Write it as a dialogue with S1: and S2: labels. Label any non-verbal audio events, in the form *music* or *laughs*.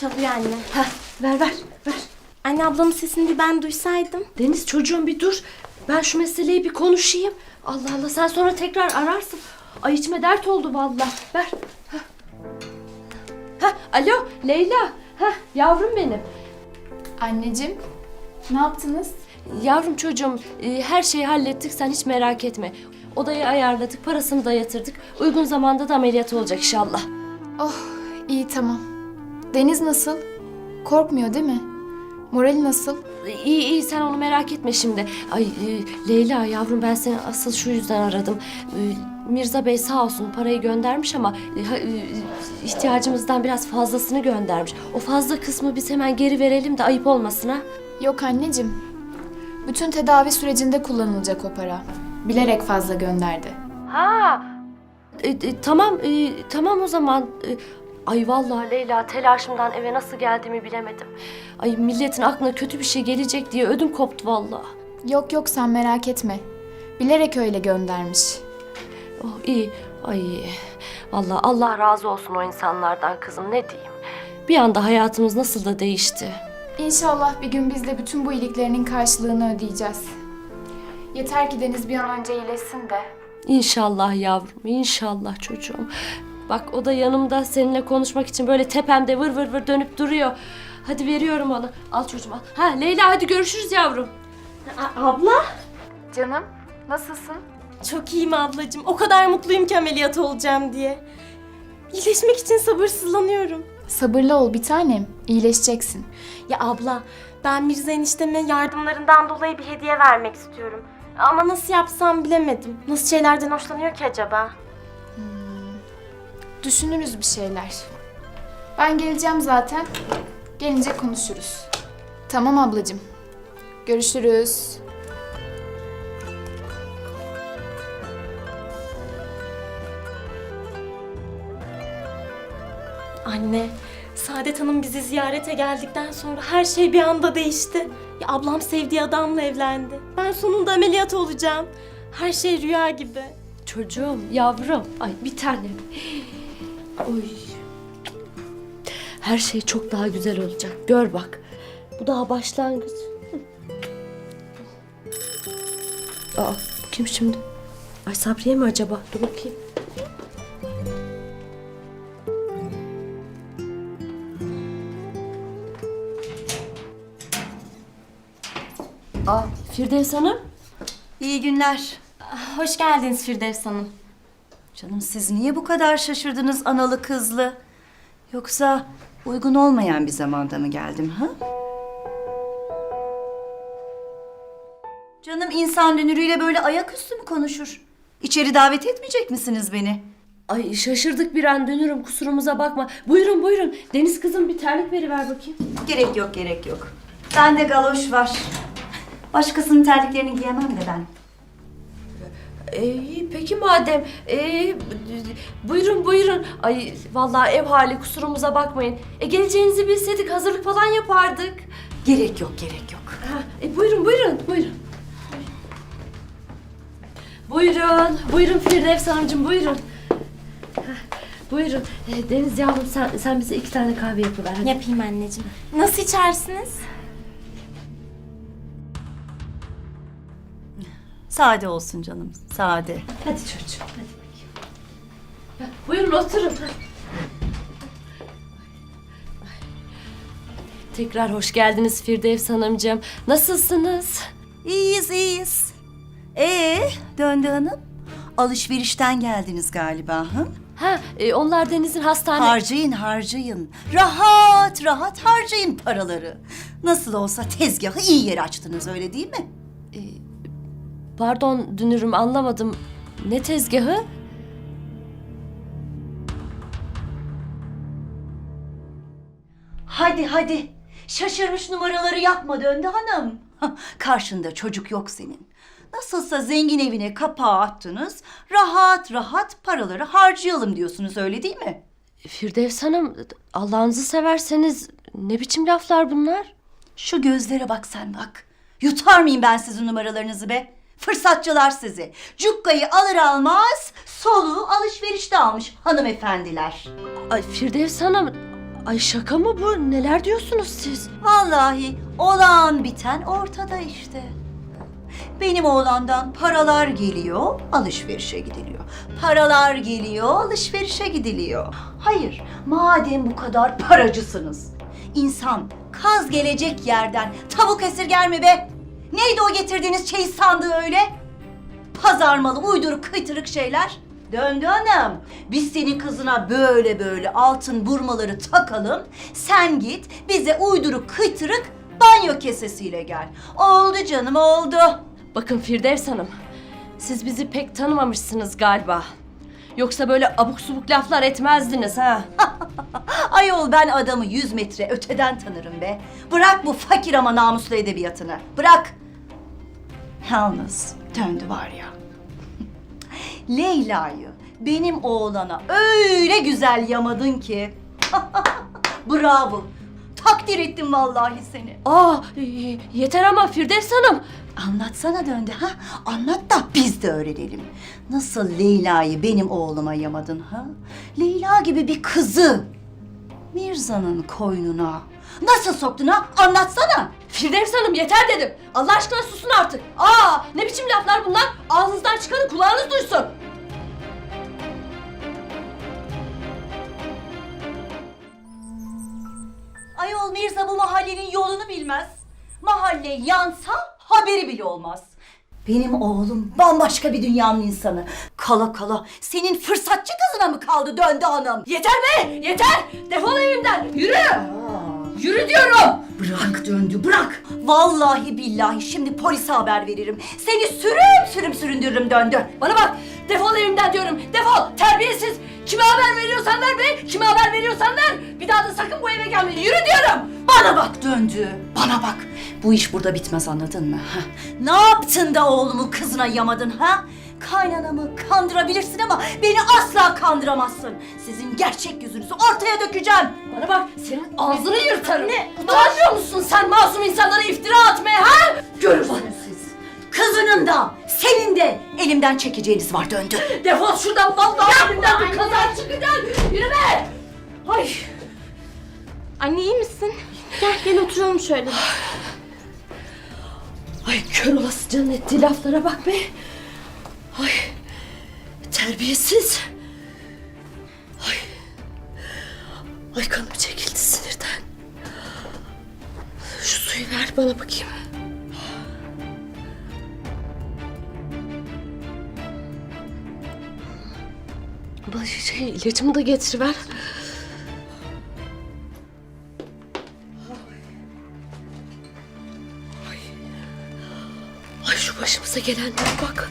S1: Çalıyor anne.
S2: Heh, ver ver ver.
S1: Anne ablamın sesini bir ben duysaydım.
S2: Deniz çocuğum bir dur. Ben şu meseleyi bir konuşayım. Allah Allah sen sonra tekrar ararsın. Ay içime dert oldu vallahi. Ver. Heh. Heh, alo Leyla. Heh, yavrum benim.
S3: Anneciğim, ne yaptınız?
S2: Yavrum çocuğum e, her şeyi hallettik sen hiç merak etme. Odayı ayarladık, parasını da yatırdık. Uygun zamanda da ameliyat olacak inşallah.
S3: Oh, iyi tamam. Deniz nasıl? Korkmuyor değil mi? Morali nasıl?
S2: İyi iyi sen onu merak etme şimdi. Ay e, Leyla yavrum ben seni asıl şu yüzden aradım. E, Mirza Bey sağ olsun parayı göndermiş ama e, e, ihtiyacımızdan biraz fazlasını göndermiş. O fazla kısmı biz hemen geri verelim de ayıp olmasın ha.
S3: Yok anneciğim. Bütün tedavi sürecinde kullanılacak o para. Bilerek fazla gönderdi.
S2: Ha. E, e, tamam e, tamam o zaman. E, ay vallahi Leyla telaşımdan eve nasıl geldiğimi bilemedim. Ay milletin aklına kötü bir şey gelecek diye ödüm koptu vallahi.
S3: Yok yok sen merak etme. Bilerek öyle göndermiş.
S2: Oh iyi. Ay vallahi Allah razı olsun o insanlardan kızım ne diyeyim. Bir anda hayatımız nasıl da değişti.
S3: İnşallah bir gün biz de bütün bu iyiliklerinin karşılığını ödeyeceğiz. Yeter ki Deniz bir an önce iyileşsin de.
S2: İnşallah yavrum, inşallah çocuğum. Bak o da yanımda seninle konuşmak için böyle tepemde vır vır vır dönüp duruyor. Hadi veriyorum onu. Al çocuğum al. Ha Leyla hadi görüşürüz yavrum.
S1: A- abla?
S3: Canım, nasılsın?
S1: Çok iyiyim ablacığım. O kadar mutluyum ki ameliyat olacağım diye. İyileşmek için sabırsızlanıyorum.
S3: Sabırlı ol bir tanem. İyileşeceksin.
S1: Ya abla, ben Mirza enişteme yardımlarından dolayı bir hediye vermek istiyorum. Ama nasıl yapsam bilemedim. Nasıl şeylerden hoşlanıyor ki acaba?
S3: Düşünürüz bir şeyler. Ben geleceğim zaten. Gelince konuşuruz. Tamam ablacığım. Görüşürüz.
S1: Anne, Saadet Hanım bizi ziyarete geldikten sonra her şey bir anda değişti. Ya ablam sevdiği adamla evlendi. Ben sonunda ameliyat olacağım. Her şey rüya gibi.
S2: Çocuğum, yavrum. Ay bir tanem. Oy. Her şey çok daha güzel olacak. Gör bak. Bu daha başlangıç. Aa, bu kim şimdi? Ay Sabriye mi acaba? Dur bakayım. Aa, Firdevs Hanım.
S4: İyi günler.
S1: Hoş geldiniz Firdevs Hanım.
S4: Canım siz niye bu kadar şaşırdınız analı kızlı? Yoksa uygun olmayan bir zamanda mı geldim ha? Canım insan dünürüyle böyle ayaküstü mü konuşur? İçeri davet etmeyecek misiniz beni?
S2: Ay şaşırdık bir an dönürüm kusurumuza bakma. Buyurun buyurun. Deniz kızım bir terlik veriver bakayım.
S4: Gerek yok gerek yok. Bende galoş var. Başkasının terliklerini giyemem de ben.
S2: Ee, peki madem. Ee, buyurun buyurun. Ay vallahi ev hali kusurumuza bakmayın. E geleceğinizi bilseydik hazırlık falan yapardık.
S4: Gerek yok gerek yok.
S2: Ha, e, buyurun buyurun buyurun. Buyurun. Buyurun Firdevs Hanımcığım buyurun. Buyurun. Ee, Deniz yavrum sen, sen bize iki tane kahve yapıver. Hadi.
S1: Yapayım anneciğim. Nasıl içersiniz?
S4: Sade olsun canım sade.
S2: Hadi çocuğum hadi bakayım. Ha, Buyurun oturun. Tekrar hoş geldiniz Firdevs Hanımcığım. Nasılsınız?
S4: İyiyiz iyiyiz. Ee döndü hanım. Alışverişten geldiniz galiba ha?
S2: Ha, e, onlar Deniz'in hastane...
S4: Harcayın harcayın. Rahat rahat harcayın paraları. Nasıl olsa tezgahı iyi yere açtınız öyle değil mi?
S2: Pardon dünürüm anlamadım. Ne tezgahı?
S4: Hadi hadi. Şaşırmış numaraları yapma döndü hanım. Karşında çocuk yok senin. Nasılsa zengin evine kapağı attınız. Rahat rahat paraları harcayalım diyorsunuz öyle değil mi?
S2: Firdevs Hanım Allah'ınızı severseniz ne biçim laflar bunlar?
S4: Şu gözlere bak sen bak. Yutar mıyım ben sizin numaralarınızı be? Fırsatçılar sizi. Cukkayı alır almaz soluğu alışverişte almış hanımefendiler.
S2: Ay Firdevs Hanım Ay şaka mı bu? Neler diyorsunuz siz?
S4: Vallahi olan biten ortada işte. Benim oğlandan paralar geliyor, alışverişe gidiliyor. Paralar geliyor, alışverişe gidiliyor. Hayır, madem bu kadar paracısınız. İnsan kaz gelecek yerden tavuk esirger mi be? Neydi o getirdiğiniz çeyiz sandığı öyle? Pazar malı uyduruk kıytırık şeyler. Döndü hanım. Biz senin kızına böyle böyle altın burmaları takalım. Sen git bize uyduruk kıytırık banyo kesesiyle gel. Oldu canım oldu.
S2: Bakın Firdevs Hanım, siz bizi pek tanımamışsınız galiba. Yoksa böyle abuk subuk laflar etmezdiniz ha. *laughs*
S4: Ayol ben adamı yüz metre öteden tanırım be. Bırak bu fakir ama namuslu edebiyatını. Bırak. Yalnız döndü var ya. *laughs* Leyla'yı benim oğlana öyle güzel yamadın ki. *laughs* Bravo. Takdir ettim vallahi seni.
S2: Aa, e, yeter ama Firdevs Hanım.
S4: Anlatsana döndü ha? Anlat da biz de öğrenelim. Nasıl Leyla'yı benim oğluma yamadın ha? Leyla gibi bir kızı Mirza'nın koynuna nasıl soktun ha? Anlatsana.
S2: Firdevs Hanım yeter dedim. Allah aşkına susun artık. Aa, ne biçim laflar bunlar? Ağzınızdan çıkanı kulağınız duysun.
S4: Ayol Mirza bu mahallenin yolunu bilmez. Mahalle yansa haberi bile olmaz. Benim oğlum bambaşka bir dünyanın insanı. Kala kala senin fırsatçı kızına mı kaldı döndü hanım?
S2: Yeter be, yeter. Defol evimden. Yürü. Yürü diyorum.
S4: Bırak döndü bırak. Vallahi billahi şimdi polise haber veririm. Seni sürüm sürüm süründürürüm döndü.
S2: Bana bak, defol evimden diyorum. Defol, terbiyesiz. Kime haber veriyorsan ver be. Kime haber veriyorsan ver. Bir daha da sakın bu eve gelme. Yürü diyorum.
S4: Bana bak döndü. Bana bak. Bu iş burada bitmez anladın mı? Ha? Ne yaptın da oğlumu kızına yamadın ha? Kaynanamı kandırabilirsin ama beni asla kandıramazsın. Sizin gerçek yüzünüzü ortaya dökeceğim.
S2: Bana bak, senin ağzını yırtarım. Ne? Utanmıyor musun sen masum insanlara iftira atmaya ha? Görün bana.
S4: Siz kızının da senin de elimden çekeceğiniz var döndü.
S2: Defol şuradan vallahi elimden bir kaza çıkacak. Yürü be. Ay.
S1: Anne iyi misin? Gel gel oturalım şöyle.
S2: Ay kör olasıcanın ettiği laflara bak be. Ay terbiyesiz. Ay. Ay kanım çekildi sinirden. Şu suyu ver bana bakayım. Bana şey ilacımı da getiriver. Başımıza gelenlere bak.